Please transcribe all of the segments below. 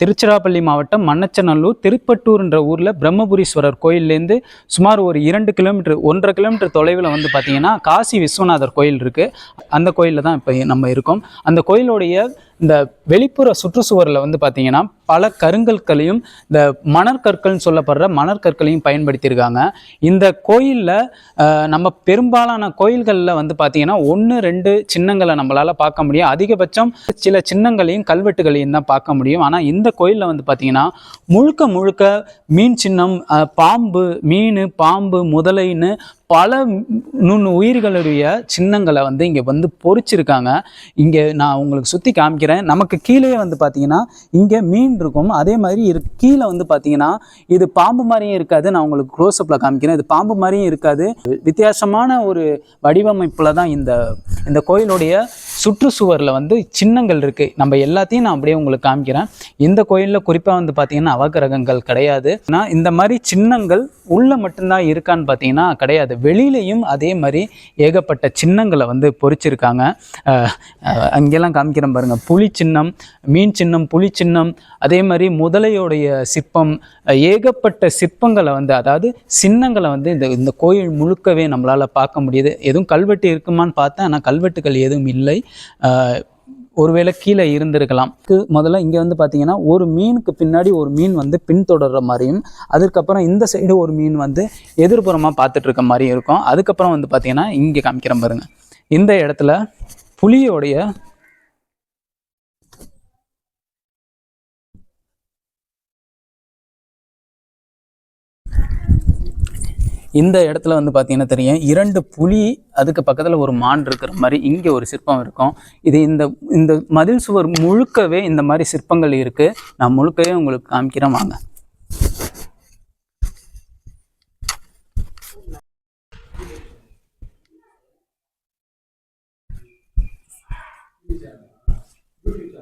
திருச்சிராப்பள்ளி மாவட்டம் மண்ணச்சநல்லூர் திருப்பட்டூர்ன்ற ஊரில் பிரம்மபுரீஸ்வரர் கோயில்லேருந்து சுமார் ஒரு இரண்டு கிலோமீட்டர் ஒன்றரை கிலோமீட்டர் தொலைவில் வந்து பார்த்தீங்கன்னா காசி விஸ்வநாதர் கோயில் இருக்குது அந்த கோயிலில் தான் இப்போ நம்ம இருக்கோம். அந்த கோயிலுடைய இந்த வெளிப்புற சுற்றுச்சுவரில் வந்து பார்த்தீங்கன்னா பல கருங்கற்களையும் இந்த மணற்கற்கள்னு சொல்லப்படுற மணற்கற்களையும் பயன்படுத்தியிருக்காங்க. இந்த கோயிலில் நம்ம பெரும்பாலான கோயில்களில் வந்து பார்த்தீங்கன்னா ஒன்று ரெண்டு சின்னங்களை நம்மளால் பார்க்க முடியும். அதிகபட்சம் சில சின்னங்களையும் கல்வெட்டுகளையும் தான் பார்க்க முடியும். ஆனால் இந்த கோயிலில் வந்து பார்த்தீங்கன்னா முழுக்க முழுக்க மீன் சின்னம் பாம்பு மீன் பாம்பு முதலைன்னு பல நுண் உயிர்களுடைய சின்னங்களை வந்து இங்கே வந்து பொறிச்சிருக்காங்க. இங்கே நான் உங்களுக்கு சுற்றி காமிக்கிறேன். நமக்கு கீழே வந்து பார்த்தீங்கன்னா இங்கே மீன் இருக்கும். அதே மாதிரி இரு கீழே வந்து பார்த்தீங்கன்னா இது பாம்பு மாதிரியும் இருக்காது. நான் உங்களுக்கு க்ளோஸ்அப்பில் காமிக்கிறேன். இது பாம்பு மாதிரியும் இருக்காது. வித்தியாசமான ஒரு வடிவமைப்பில் தான் இந்த இந்த கோயிலுடைய சுற்றுச்சுவரில் வந்து சின்னங்கள் இருக்குது நம்ம எல்லாத்தையும் நான் அப்படியே உங்களுக்கு காமிக்கிறேன். இந்த கோயிலில் குறிப்பாக வந்து பார்த்தீங்கன்னா அவகிரகங்கள் கிடையாது. ஆனால் இந்த மாதிரி சின்னங்கள் உள்ளே மட்டும்தான் இருக்கான்னு பார்த்தீங்கன்னா கிடையாது. வெளியிலையும் அதே மாதிரி ஏகப்பட்ட சின்னங்களை வந்து பொறிச்சிருக்காங்க. அங்கெல்லாம் காமிக்கிறேன் பாருங்கள் புலி சின்னம் மீன் சின்னம் புலி சின்னம் அதே மாதிரி முதலையோடைய சிற்பம் ஏகப்பட்ட சிற்பங்களை வந்து அதாவது சின்னங்களை வந்து இந்த இந்த கோயில் முழுக்கவே நம்மளால் பார்க்க முடியுது. எதுவும் கல்வெட்டு இருக்குமான்னு பார்த்தேன். ஆனால் கல்வெட்டுகள் எதுவும் இல்லை. ஒருவேளை கீழே இருந்திருக்கலாம். முதல்ல இங்கே வந்து பார்த்தீங்கன்னா ஒரு மீனுக்கு பின்னாடி ஒரு மீன் வந்து பின்தொடர்ற மாதிரியும் அதுக்கப்புறம் இந்த சைடு ஒரு மீன் வந்து எதிர்ப்புறமாக பார்த்துட்டு இருக்க மாதிரியும் இருக்கும். அதுக்கப்புறம் வந்து பார்த்தீங்கன்னா இங்கே காமிக்கிறேன் பாருங்க. இந்த இடத்துல புலியோடைய இந்த இடத்துல வந்து பார்த்தீங்கன்னா தெரியும். இரண்டு புலி அதுக்கு பக்கத்தில் ஒரு மான் இருக்கிற மாதிரி இங்கே ஒரு சிற்பம் இருக்கும். இது இந்த இந்த மதில் சுவர் முழுக்கவே இந்த மாதிரி சிற்பங்கள் இருக்கு. நான் முழுக்கவே உங்களுக்கு காமிக்கிறேன் வாங்க.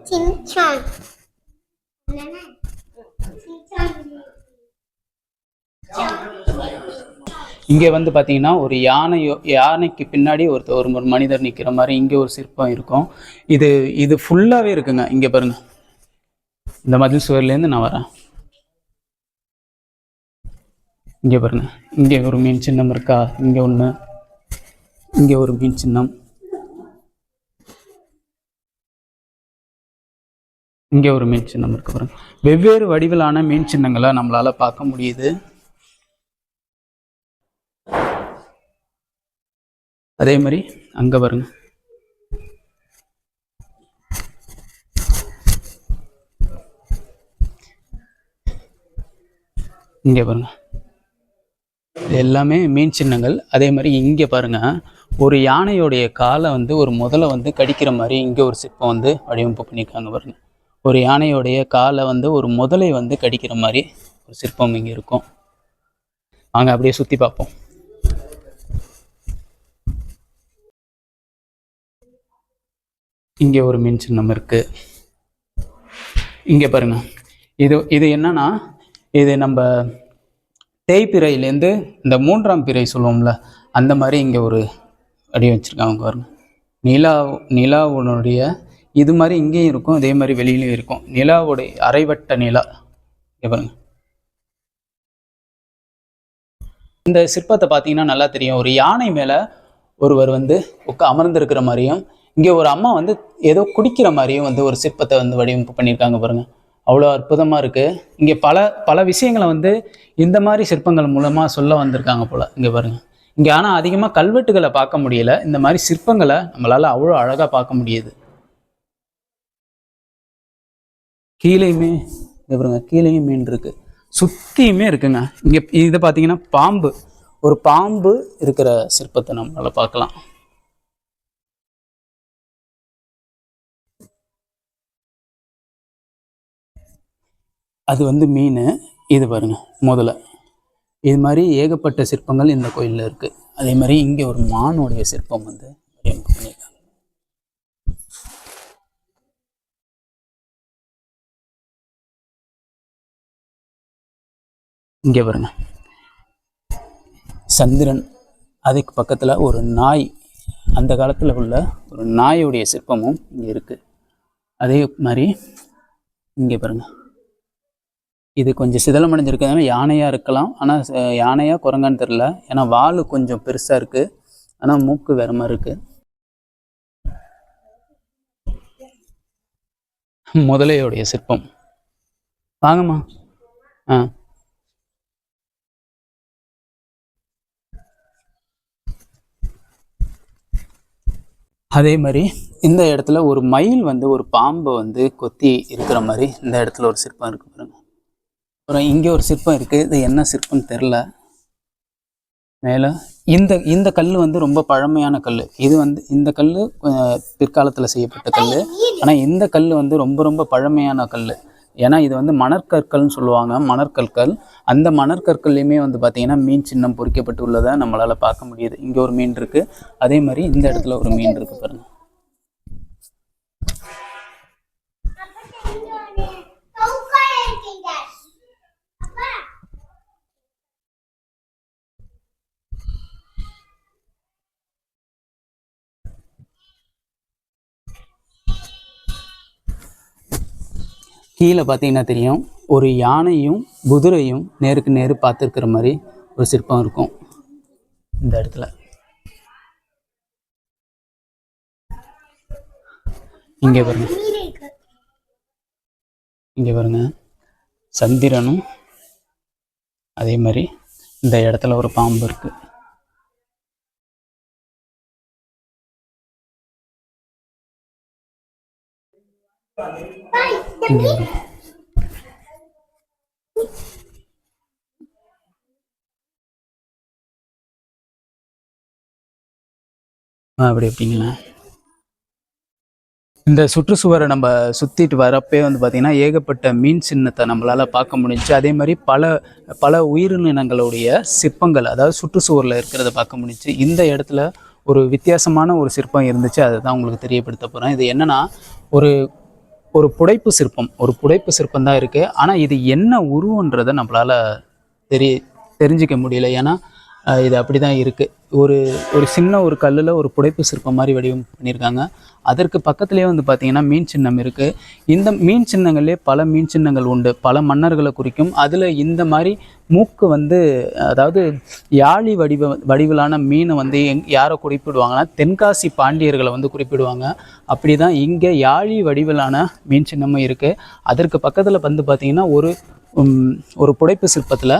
진천. இங்கே வந்து பார்த்தீங்கன்னா ஒரு யானையோ யானைக்கு பின்னாடி ஒருத்தர் ஒரு ஒரு மனிதர் நிற்கிற மாதிரி இங்கே ஒரு சிற்பம் இருக்கும். இது இது ஃபுல்லாகவே இருக்குங்க. இங்கே பாருங்க. இந்த மதில் சுவர்லேருந்து நான் வரேன். இங்கே பாருங்க. இங்கே ஒரு மீன் சின்னம் இருக்கா? இங்கே ஒன்று இங்கே ஒரு மீன் சின்னம். இங்கே ஒரு மீன் சின்னம் இருக்கு பாருங்க. வெவ்வேறு வடிவிலான மீன் சின்னங்களை நம்மளால் பார்க்க முடியுது. அதே மாதிரி அங்கே பாருங்க. இங்கே பாருங்க. இது எல்லாமே மீன் சின்னங்கள். அதே மாதிரி இங்கே பாருங்க. ஒரு யானையோடைய காலை வந்து ஒரு முதலை வந்து கடிக்கிற மாதிரி இங்கே ஒரு சிற்பம் வந்து வடிவமைப்பு பண்ணியிருக்காங்க பாருங்க. ஒரு யானையோடைய காலை வந்து ஒரு முதலை வந்து கடிக்கிற மாதிரி ஒரு சிற்பம் இங்கே இருக்கும். வாங்க அப்படியே சுற்றி பார்ப்போம். இங்கே ஒரு மின் சின்னம் இருக்குது இங்கே பாருங்க. இது இது என்னன்னா இது நம்ம தேய்பிறையிலேருந்து இந்த மூன்றாம் பிறை சொல்லுவோம்ல அந்த மாதிரி இங்கே ஒரு அடி வச்சுருக்காங்க பாருங்க. நிலா நிலாவுனுடைய இது மாதிரி இங்கேயும் இருக்கும் இதே மாதிரி வெளியிலையும் இருக்கும். நிலாவுடைய அரைவட்ட நிலா. இங்கே பாருங்க. இந்த சிற்பத்தை பார்த்தீங்கன்னா நல்லா தெரியும். ஒரு யானை மேலே ஒருவர் வந்து உட்கா அமர்ந்திருக்கிற மாதிரியும் இங்கே ஒரு அம்மா வந்து ஏதோ குடிக்கிற மாதிரியும் வந்து ஒரு சிற்பத்தை வந்து வடிவமைப்பு பண்ணியிருக்காங்க பாருங்கள் அவ்வளோ அற்புதமாக இருக்குது இங்கே பல பல விஷயங்களை வந்து இந்த மாதிரி சிற்பங்கள் மூலமாக சொல்ல வந்திருக்காங்க போல் இங்கே பாருங்கள் இங்கே ஆனால் அதிகமாக கல்வெட்டுகளை பார்க்க முடியல. இந்த மாதிரி சிற்பங்களை நம்மளால் அவ்வளோ அழகாக பார்க்க முடியுது. கீழேயுமே இங்கே பாருங்க கீழேயும் மீன் இருக்குது சுற்றியுமே இருக்குங்க. இங்கே இதை பார்த்தீங்கன்னா பாம்பு. ஒரு பாம்பு இருக்கிற சிற்பத்தை நம்மளால் பார்க்கலாம். அது வந்து மீன். இது பாருங்க முதல்ல இது மாதிரி ஏகப்பட்ட சிற்பங்கள் இந்த கோயிலில் இருக்குது அதே மாதிரி இங்கே ஒரு மானுடைய சிற்பம் வந்து பண்ணியிருக்காங்க. இங்கே பாருங்க. சந்திரன் அதுக்கு பக்கத்தில் ஒரு நாய். அந்த காலத்தில் உள்ள ஒரு நாயுடைய சிற்பமும் இங்கே இருக்குது அதே மாதிரி இங்கே பாருங்கள் இது கொஞ்சம் சிதலமடைஞ்சிருக்கிறதுனால யானையாக இருக்கலாம். ஆனால் யானையாக குரங்கான்னு தெரில ஏன்னா வால் கொஞ்சம் பெருசாக இருக்குது ஆனால் மூக்கு வேறு மாதிரி இருக்குது முதலையோடைய சிற்பம். வாங்கம்மா. ஆ. அதே மாதிரி இந்த இடத்துல ஒரு மயில் வந்து ஒரு பாம்பை வந்து கொத்தி இருக்கிற மாதிரி இந்த இடத்துல ஒரு சிற்பம் இருக்கு பாருங்க. அப்புறம் இங்கே ஒரு சிற்பம் இருக்குது இது என்ன சிற்பம்னு தெரில மேலே இந்த இந்த கல் வந்து ரொம்ப பழமையான கல் இது வந்து இந்த கல் பிற்காலத்தில் செய்யப்பட்ட கல் ஆனால் இந்த கல் வந்து ரொம்ப ரொம்ப பழமையான கல் ஏன்னா இது வந்து மணற்கற்கள்னு சொல்லுவாங்க மணற்கற்கள். அந்த மணற்கற்கள்லையுமே வந்து பார்த்திங்கன்னா மீன் சின்னம் பொறிக்கப்பட்டு உள்ளதை நம்மளால் பார்க்க முடியுது. இங்கே ஒரு மீன் இருக்குது அதே மாதிரி இந்த இடத்துல ஒரு மீன் இருக்குது பாருங்கள் கீழே பார்த்தீங்கன்னா தெரியும். ஒரு யானையும் குதிரையும் நேருக்கு நேரு பார்த்துருக்கிற மாதிரி ஒரு சிற்பம் இருக்கும். இந்த இடத்துல. இங்கே பாருங்க. இங்கே பாருங்க. சந்திரனும் அதே மாதிரி இந்த இடத்துல ஒரு பாம்பு இருக்கு. Thank you. அப்படி எப்படிங்களா இந்த சுற்றுச்சுவரை நம்ம சுற்றிட்டு வரப்பே வந்து பார்த்திங்கன்னா ஏகப்பட்ட மீன் சின்னத்தை நம்மளால் பார்க்க முடிஞ்சுச்சு அதே மாதிரி பல பல உயிரினங்களுடைய சிற்பங்கள் அதாவது சுற்றுச்சுவரில் இருக்கிறத பார்க்க முடிஞ்சுச்சு இந்த இடத்துல ஒரு வித்தியாசமான ஒரு சிற்பம் இருந்துச்சு அதை தான் உங்களுக்கு தெரியப்படுத்த போகிறேன் இது என்னென்னா ஒரு ஒரு புடைப்பு சிற்பம் ஒரு புடைப்பு சிற்பம் தான் இருக்குது ஆனால் இது என்ன உருவன்றதை நம்மளால் தெரிய தெரிஞ்சிக்க முடியல. ஏன்னா இது அப்படி தான் இருக்குது ஒரு ஒரு சின்ன ஒரு கல்லில் ஒரு புடைப்பு சிற்பம் மாதிரி வடிவம் பண்ணியிருக்காங்க. அதற்கு பக்கத்துலேயே வந்து பார்த்திங்கன்னா மீன் சின்னம் இருக்குது இந்த மீன் சின்னங்கள்லேயே பல மீன் சின்னங்கள் உண்டு. பல மன்னர்களை குறிக்கும். அதில் இந்த மாதிரி மூக்கு வந்து அதாவது யாழி வடிவ வடிவிலான மீனை வந்து எங் யாரை குறிப்பிடுவாங்கன்னா தென்காசி பாண்டியர்களை வந்து குறிப்பிடுவாங்க. அப்படி தான் இங்கே யாழி வடிவிலான மீன் சின்னமும் இருக்குது அதற்கு பக்கத்தில் வந்து பார்த்திங்கன்னா ஒரு ஒரு புடைப்பு சிற்பத்தில்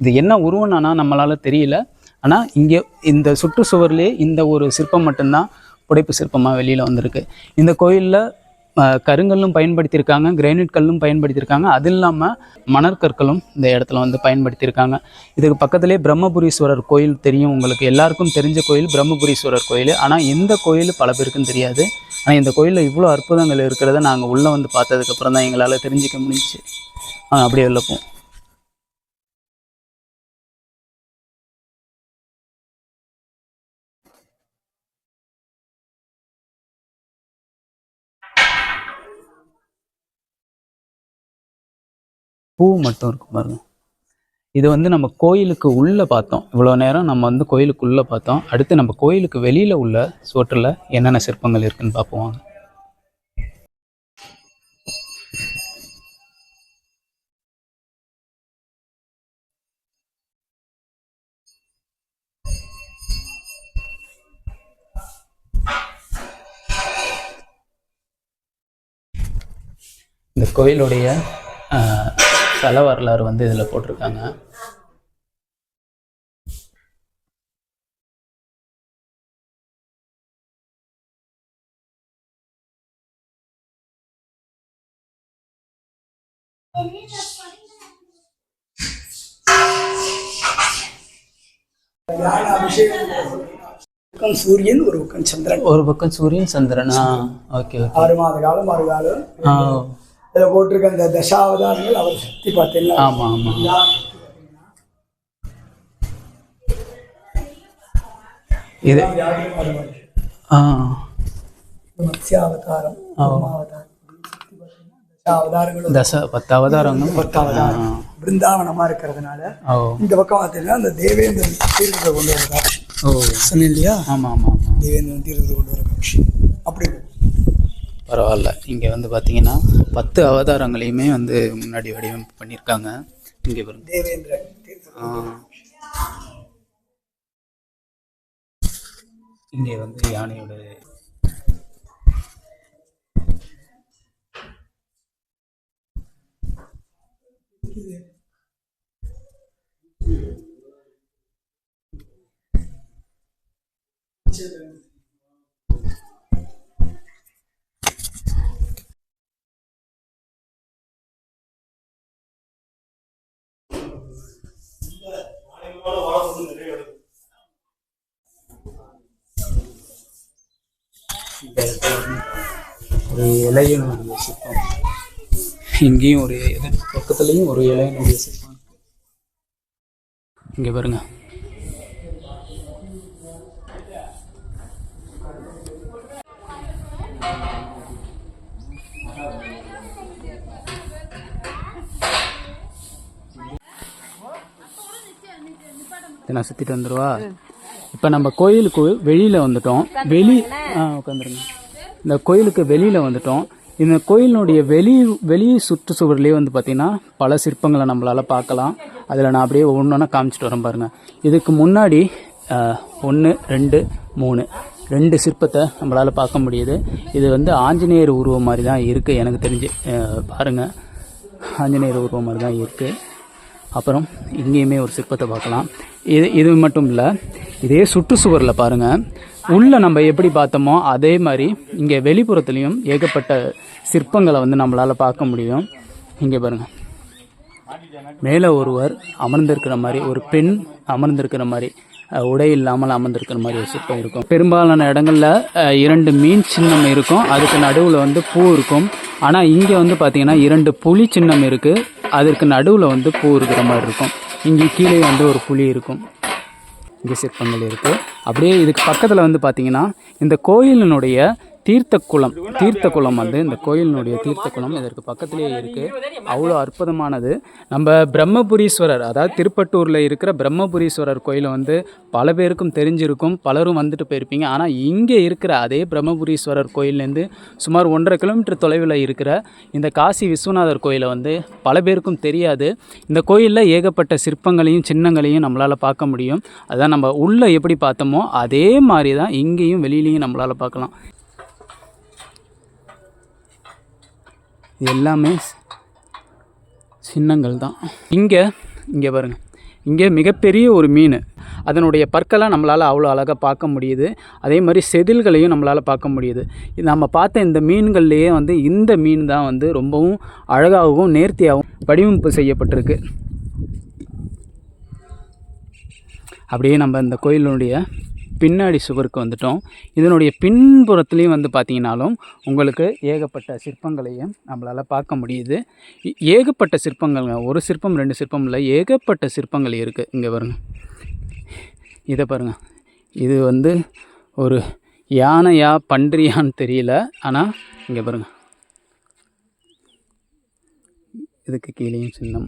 இது என்ன உருவம்னா நம்மளால் தெரியல. ஆனால் இங்கே இந்த சுற்றுச்சுவர்லேயே இந்த ஒரு சிற்பம் மட்டும்தான் புடைப்பு சிற்பமாக வெளியில் வந்திருக்கு. இந்த கோயிலில் கருங்கல்லும் பயன்படுத்தியிருக்காங்க கிரைனைட் கல்லும் பயன்படுத்தியிருக்காங்க. அது இல்லாமல் மணற்கற்களும் இந்த இடத்துல வந்து பயன்படுத்தியிருக்காங்க. இதுக்கு பக்கத்துலேயே பிரம்மபுரீஸ்வரர் கோயில் தெரியும். உங்களுக்கு எல்லாருக்கும் தெரிஞ்ச கோயில் பிரம்மபுரீஸ்வரர் கோயில். ஆனால் இந்த கோயில் பல பேருக்கும் தெரியாது. ஆனால் இந்த கோயிலில் இவ்வளோ அற்புதங்கள் இருக்கிறத நாங்கள் உள்ளே வந்து பார்த்ததுக்கப்புறம் தான் எங்களால் தெரிஞ்சிக்க முடிஞ்சு அப்படியே உள்ளப்போம் போவோம். பூ மட்டும் இருக்கும் பாருங்க. இது வந்து நம்ம கோயிலுக்கு உள்ளே பார்த்தோம். இவ்வளோ நேரம் நம்ம வந்து கோயிலுக்குள்ளே பார்த்தோம். அடுத்து நம்ம கோயிலுக்கு வெளியில் உள்ள சுவற்றில் என்னென்ன சிற்பங்கள் இருக்குன்னு பார்ப்போம் இந்த கோயிலுடைய தல வரலாறு வந்து இதில் போட்டிருக்காங்க. பக்கம் சூரியன் ஒரு பக்கம் சந்திரன். ஒரு பக்கம் சூரியன் சந்திரன். ஓகே ஆறு மாத காலம் ஆறு காலம். இதில் போட்டிருக்க அந்த தசாவதாரங்கள் அவர் சக்தி பார்த்தீங்கன்னா ஆமாம் ஆமாம் இது ஆ. மத்ஸ்யாவதாரம் தசாவதாரங்களும் தச பத்து அவதாரங்கள் பத்தாவதாரம். பிருந்தாவனமா இருக்கிறதுனால இந்த பக்கம் பார்த்தீங்கன்னா அந்த தேவேந்திரன் தீர்த்தத்தை கொண்டு வர காட்சி. சொன்னேன் இல்லையா? ஆமாம் ஆமாம் ஆமாம் தேவேந்திரன் தீர்த்தத்தை கொண்டு வர காட்சி. அப்படி பரவாயில்ல. இங்கே வந்து பார்த்தீங்கன்னா பத்து அவதாரங்களையுமே வந்து முன்னாடி வடிவமைப்பு பண்ணியிருக்காங்க இங்கே பாருங்க. இங்கே வந்து யானையோட இந்த இடத்துல ஒரு இலையனுடைய சிற்பம். இங்கேயும் ஒரு பக்கத்துலேயும் ஒரு இலையனுடைய சிற்பம். இங்கே பாருங்க. நான் சுற்றிட்டு வந்துடுவா? இப்போ நம்ம கோயிலுக்கு வெளியில் வந்துட்டோம். வெளி ஆ உட்காந்துருங்க இந்த கோயிலுக்கு வெளியில் வந்துட்டோம். இந்த கோயிலினுடைய வெளி வெளி சுற்றுச்சுவர்லேயே வந்து பார்த்திங்கன்னா பல சிற்பங்களை நம்மளால் பார்க்கலாம். அதில் நான் அப்படியே ஒவ்வொன்றா காமிச்சிட்டு வரேன் பாருங்கள் இதுக்கு முன்னாடி ஒன்று ரெண்டு மூணு. ரெண்டு சிற்பத்தை நம்மளால் பார்க்க முடியுது. இது வந்து ஆஞ்சநேயர் உருவம் மாதிரி தான் இருக்குது எனக்கு தெரிஞ்சு பாருங்கள் ஆஞ்சநேயர் உருவம் மாதிரி தான் இருக்குது அப்புறம் இங்கேயுமே ஒரு சிற்பத்தை பார்க்கலாம். இது இது மட்டும் இல்லை இதே சுற்றுச்சுவரில் பாருங்கள் உள்ளே நம்ம எப்படி பார்த்தோமோ அதே மாதிரி இங்கே வெளிப்புறத்துலேயும் ஏகப்பட்ட சிற்பங்களை வந்து நம்மளால் பார்க்க முடியும். இங்கே பாருங்கள் மேலே ஒருவர் அமர்ந்திருக்கிற மாதிரி ஒரு பெண் அமர்ந்திருக்கிற மாதிரி உடை இல்லாமல் அமர்ந்திருக்கிற மாதிரி ஒரு சிற்பம் இருக்கும். பெரும்பாலான இடங்களில் இரண்டு மீன் சின்னம் இருக்கும். அதுக்கு நடுவில் வந்து பூ இருக்கும். ஆனால் இங்கே வந்து பார்த்திங்கன்னா இரண்டு புலி சின்னம் இருக்குது அதற்கு நடுவில் வந்து பூ இருக்கிற மாதிரி இருக்கும். இங்கே கீழே வந்து ஒரு புலி இருக்கும். இங்கே சிற்பங்கள் இருக்குது அப்படியே இதுக்கு பக்கத்தில் வந்து பார்த்திங்கன்னா இந்த கோயிலினுடைய தீர்த்த குளம் தீர்த்த குளம் வந்து இந்த கோயிலினுடைய தீர்த்த குளம் இதற்கு பக்கத்திலேயே இருக்குது அவ்வளோ அற்புதமானது. நம்ம பிரம்மபுரீஸ்வரர் அதாவது திருப்பட்டூரில் இருக்கிற பிரம்மபுரீஸ்வரர் கோயில் வந்து பல பேருக்கும் தெரிஞ்சிருக்கும். பலரும் வந்துட்டு போயிருப்பீங்க. ஆனால் இங்கே இருக்கிற அதே பிரம்மபுரீஸ்வரர் கோயிலேருந்து சுமார் ஒன்றரை கிலோமீட்டர் தொலைவில் இருக்கிற இந்த காசி விஸ்வநாதர் கோயிலை வந்து பல பேருக்கும் தெரியாது. இந்த கோயிலில் ஏகப்பட்ட சிற்பங்களையும் சின்னங்களையும் நம்மளால் பார்க்க முடியும். அதான் நம்ம உள்ளே எப்படி பார்த்தோமோ அதே மாதிரி தான் இங்கேயும் வெளியிலையும் நம்மளால் பார்க்கலாம். இது எல்லாமே சின்னங்கள் தான். இங்கே இங்கே பாருங்கள் இங்கே மிகப்பெரிய ஒரு மீன். அதனுடைய பற்களை நம்மளால் அவ்வளோ அழகாக பார்க்க முடியுது. அதே மாதிரி செதில்களையும் நம்மளால் பார்க்க முடியுது. இது நம்ம பார்த்த இந்த மீன்கள்லேயே வந்து இந்த மீன் தான் வந்து ரொம்பவும் அழகாகவும் நேர்த்தியாகவும் வடிவமைப்பு செய்யப்பட்டிருக்கு. அப்படியே நம்ம இந்த கோயிலுடைய பின்னாடி சுவருக்கு வந்துட்டோம். இதனுடைய பின்புறத்துலேயும் வந்து பார்த்திங்கனாலும் உங்களுக்கு ஏகப்பட்ட சிற்பங்களையும் நம்மளால் பார்க்க முடியுது. ஏகப்பட்ட சிற்பங்கள்ங்க. ஒரு சிற்பம் ரெண்டு சிற்பம் இல்லை. ஏகப்பட்ட சிற்பங்கள் இருக்குது இங்கே பாருங்க. இதை பாருங்க. இது வந்து ஒரு யானையா பன்றியான்னு தெரியல. ஆனால் இங்கே பாருங்கள் இதுக்கு கீழேயும் சின்னம்.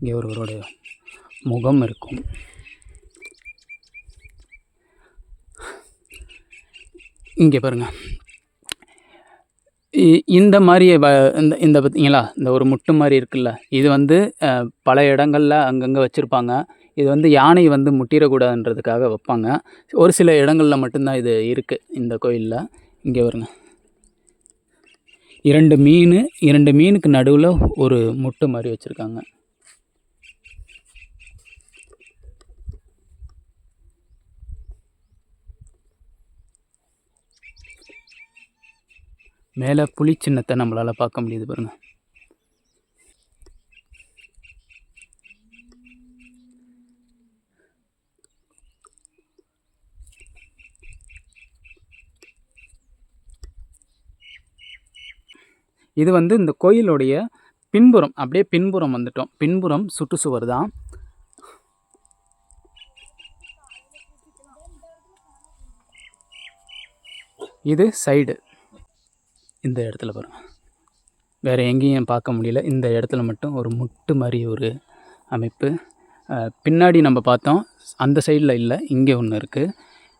இங்கே ஒருவருடைய முகம் இருக்கும். இங்கே பாருங்க. இ- இந்த மாதிரி வ- இந்த இந்த பார்த்தீங்களா இந்த ஒரு முட்டு மாதிரி இருக்குல்ல இது வந்து பல இடங்களில் அங்கங்கே வச்சுருப்பாங்க. இது வந்து யானை வந்து முட்டிடக்கூடாதுன்றதுக்காக வைப்பாங்க. ஒரு சில இடங்களில் மட்டும்தான் இது இருக்குது இந்த கோயிலில். இங்கே வருங்க. இரண்டு மீன் இரண்டு மீனுக்கு நடுவில் ஒரு முட்டு மாதிரி வச்சுருக்காங்க. மேலே புளி சின்னத்தை நம்மளால் பார்க்க முடியுது பாருங்கள் இது வந்து இந்த கோயிலுடைய பின்புறம் அப்படியே பின்புறம் வந்துட்டோம். பின்புறம் சுற்றுச்சுவர் தான். இது சைடு இந்த இடத்துல பாருங்கள் வேறு எங்கேயும் பார்க்க முடியல. இந்த இடத்துல மட்டும் ஒரு முட்டு மாதிரி ஒரு அமைப்பு. பின்னாடி நம்ம பார்த்தோம். அந்த சைடில் இல்லை இங்கே ஒன்று இருக்குது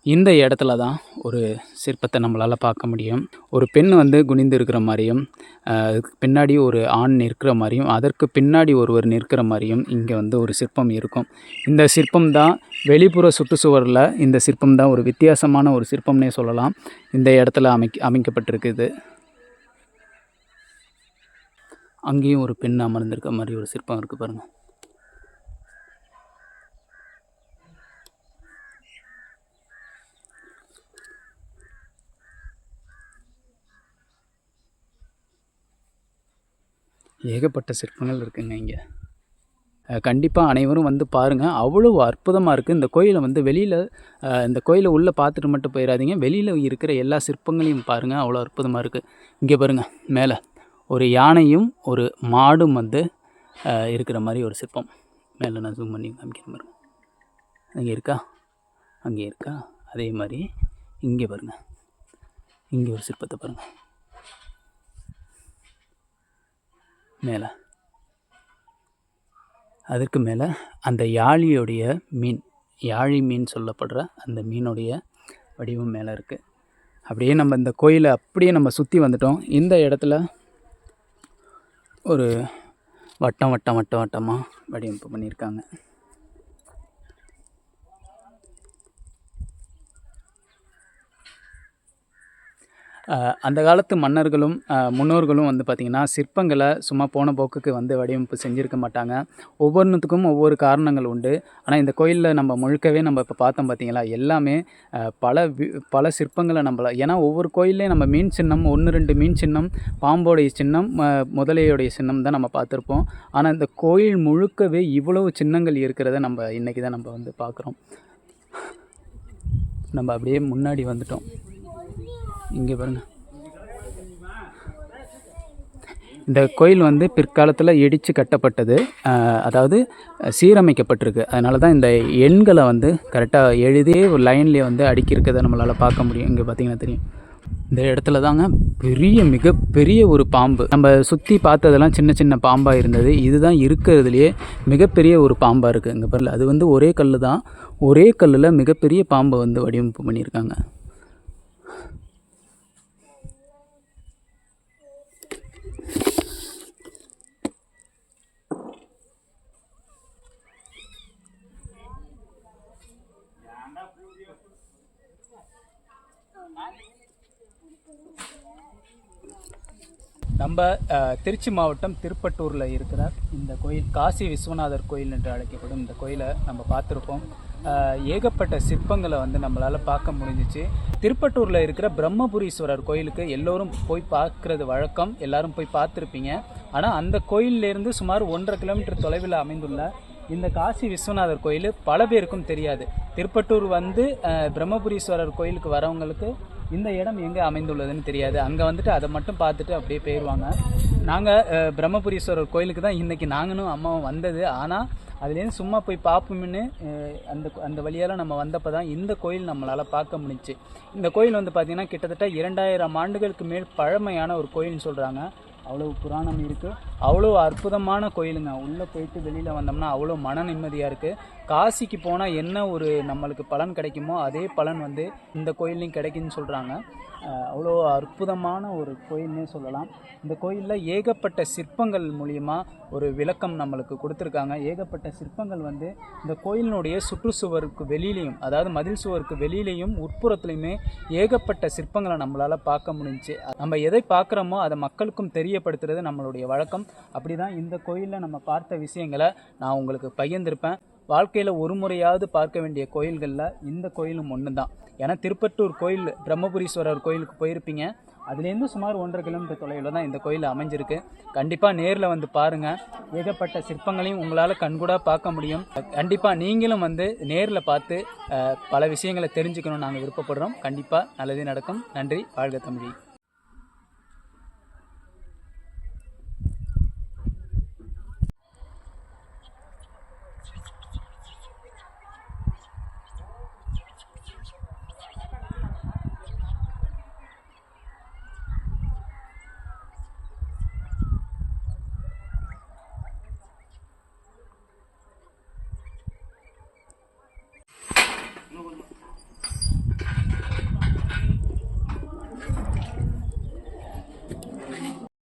இந்த இடத்துல தான் ஒரு சிற்பத்தை நம்மளால் பார்க்க முடியும். ஒரு பெண் வந்து குனிந்து இருக்கிற மாதிரியும் பின்னாடி ஒரு ஆண் நிற்கிற மாதிரியும் அதற்கு பின்னாடி ஒருவர் நிற்கிற மாதிரியும் இங்கே வந்து ஒரு சிற்பம் இருக்கும். இந்த சிற்பம் தான் வெளிப்புற சுற்றுச்சுவரில் இந்த சிற்பம் தான் ஒரு வித்தியாசமான ஒரு சிற்பம்னே சொல்லலாம். இந்த இடத்துல அமைக்க அமைக்கப்பட்டிருக்குது. அங்கேயும் ஒரு பெண் அமர்ந்திருக்க மாதிரி ஒரு சிற்பம் இருக்குது பாருங்கள் ஏகப்பட்ட சிற்பங்கள் இருக்குங்க இங்கே. கண்டிப்பாக அனைவரும் வந்து பாருங்கள் அவ்வளோ அற்புதமாக இருக்குது இந்த கோயிலை வந்து வெளியில் இந்த கோயிலை உள்ளே பார்த்துட்டு மட்டும் போயிடாதீங்க. வெளியில் இருக்கிற எல்லா சிற்பங்களையும் பாருங்கள் அவ்வளோ அற்புதமாக இருக்குது இங்கே பாருங்கள் மேலே. ஒரு யானையும் ஒரு மாடும் வந்து இருக்கிற மாதிரி ஒரு சிற்பம். மேலே நான் ஜூம் பண்ணி காமிக்கிற மாதிரி அங்கே இருக்கா? அங்கே இருக்கா? அதே மாதிரி இங்கே பாருங்கள் இங்கே ஒரு சிற்பத்தை பாருங்கள் மேலே. அதற்கு மேலே அந்த யாழியுடைய மீன் யாழி மீன் சொல்லப்படுற அந்த மீனுடைய வடிவம் மேலே இருக்குது அப்படியே நம்ம இந்த கோயிலை அப்படியே நம்ம சுற்றி வந்துட்டோம். இந்த இடத்துல ஒரு வட்டம் வட்டம் வட்டம் வட்டமாக வடிவமைப்பு பண்ணியிருக்காங்க. அந்த காலத்து மன்னர்களும் முன்னோர்களும் வந்து பார்த்திங்கன்னா சிற்பங்களை சும்மா போன போக்குக்கு வந்து வடிவமைப்பு செஞ்சுருக்க மாட்டாங்க. ஒவ்வொன்றுத்துக்கும் ஒவ்வொரு காரணங்கள் உண்டு. ஆனால் இந்த கோயிலில் நம்ம முழுக்கவே நம்ம இப்போ பார்த்தோம் பார்த்திங்களா எல்லாமே பல வி- பல சிற்பங்களை நம்மள ஏன்னா ஒவ்வொரு கோயில்லையும் நம்ம மீன் சின்னம் ஒன்று ரெண்டு மீன் சின்னம் பாம்போடைய சின்னம் முதலையோடைய சின்னம் தான் நம்ம பார்த்துருப்போம். ஆனால் இந்த கோயில் முழுக்கவே இவ்வளவு சின்னங்கள் இருக்கிறத நம்ம இன்றைக்கி தான் நம்ம வந்து பார்க்குறோம் நம்ம அப்படியே முன்னாடி வந்துட்டோம். இங்கே பாருங்க. இந்த கோயில் வந்து பிற்காலத்தில் இடித்து கட்டப்பட்டது. அதாவது சீரமைக்கப்பட்டிருக்கு. அதனால தான் இந்த எண்களை வந்து கரெக்டாக எழுதியே ஒரு லைன்லேயே வந்து அடுக்கியிருக்கிறத நம்மளால் பார்க்க முடியும். இங்கே பார்த்தீங்கன்னா தெரியும். இந்த இடத்துல தாங்க பெரிய மிகப்பெரிய ஒரு பாம்பு. நம்ம சுற்றி பார்த்ததெல்லாம் சின்ன சின்ன பாம்பாக இருந்தது. இதுதான் இருக்கிறதுலையே மிகப்பெரிய ஒரு பாம்பாக இருக்குது இங்கே பாருல அது வந்து ஒரே கல் தான் ஒரே கல்லில் மிகப்பெரிய பாம்பை வந்து வடிவமைப்பு பண்ணியிருக்காங்க. நம்ம திருச்சி மாவட்டம் திருப்பட்டூரில் இருக்கிற இந்த கோயில் காசி விஸ்வநாதர் கோயில் என்று அழைக்கப்படும் இந்த கோயிலை நம்ம பார்த்துருப்போம். ஏகப்பட்ட சிற்பங்களை வந்து நம்மளால் பார்க்க முடிஞ்சிச்சு. திருப்பட்டூரில் இருக்கிற பிரம்மபுரீஸ்வரர் கோயிலுக்கு எல்லோரும் போய் பார்க்குறது வழக்கம். எல்லாரும் போய் பார்த்துருப்பீங்க. ஆனால் அந்த கோயிலேருந்து சுமார் ஒன்றரை கிலோமீட்டர் தொலைவில் அமைந்துள்ள இந்த காசி விஸ்வநாதர் கோயில் பல பேருக்கும் தெரியாது. திருப்பட்டூர் வந்து பிரம்மபுரீஸ்வரர் கோயிலுக்கு வரவங்களுக்கு இந்த இடம் எங்கே அமைந்துள்ளதுன்னு தெரியாது. அங்கே வந்துட்டு அதை மட்டும் பார்த்துட்டு அப்படியே போயிடுவாங்க நாங்கள் பிரம்மபுரீஸ்வரர் கோயிலுக்கு தான் இன்றைக்கி நாங்களும் அம்மாவும் வந்தது. ஆனால் அதுலேருந்து சும்மா போய் பார்ப்போம்னு அந்த அந்த வழியால் நம்ம வந்தப்போ தான் இந்த கோயில் நம்மளால் பார்க்க முடிஞ்சுச்சு. இந்த கோயில் வந்து பார்த்திங்கன்னா கிட்டத்தட்ட இரண்டாயிரம் ஆண்டுகளுக்கு மேல் பழமையான ஒரு கோயில்னு சொல்கிறாங்க அவ்வளோ புராணம் இருக்குது அவ்வளோ அற்புதமான கோயிலுங்க. உள்ளே போயிட்டு வெளியில் வந்தோம்னா அவ்வளோ மன நிம்மதியாக இருக்குது காசிக்கு போனால் என்ன ஒரு நம்மளுக்கு பலன் கிடைக்குமோ அதே பலன் வந்து இந்த கோயில்லையும் கிடைக்குன்னு சொல்கிறாங்க அவ்வளோ அற்புதமான ஒரு கோயில்னே சொல்லலாம். இந்த கோயிலில் ஏகப்பட்ட சிற்பங்கள் மூலியமா ஒரு விளக்கம் நம்மளுக்கு கொடுத்துருக்காங்க. ஏகப்பட்ட சிற்பங்கள் வந்து இந்த கோயிலினுடைய சுற்றுச்சுவருக்கு வெளியிலையும் அதாவது மதில் சுவருக்கு வெளியிலையும் உட்புறத்துலையுமே ஏகப்பட்ட சிற்பங்களை நம்மளால் பார்க்க முடிஞ்சுச்சு நம்ம எதை பார்க்குறோமோ அதை மக்களுக்கும் தெரியப்படுத்துறது நம்மளுடைய வழக்கம். அப்படி தான் இந்த கோயிலில் நம்ம பார்த்த விஷயங்களை நான் உங்களுக்கு பகிர்ந்திருப்பேன். வாழ்க்கையில் ஒரு முறையாவது பார்க்க வேண்டிய கோயில்களில் இந்த கோயிலும் ஒன்று தான் ஏன்னா திருப்பட்டூர் கோயில் பிரம்மபுரீஸ்வரர் கோயிலுக்கு போயிருப்பீங்க. அதுலேருந்து சுமார் ஒன்றரை கிலோமீட்டர் தொலைவில் தான் இந்த கோயில் அமைஞ்சிருக்கு. கண்டிப்பாக நேரில் வந்து பாருங்கள் ஏகப்பட்ட சிற்பங்களையும் உங்களால் கண்கூடாக பார்க்க முடியும். கண்டிப்பாக நீங்களும் வந்து நேரில் பார்த்து பல விஷயங்களை தெரிஞ்சுக்கணும்னு நாங்கள் விருப்பப்படுறோம். கண்டிப்பாக நல்லதே நடக்கும். நன்றி. வாழ்க தமிழி.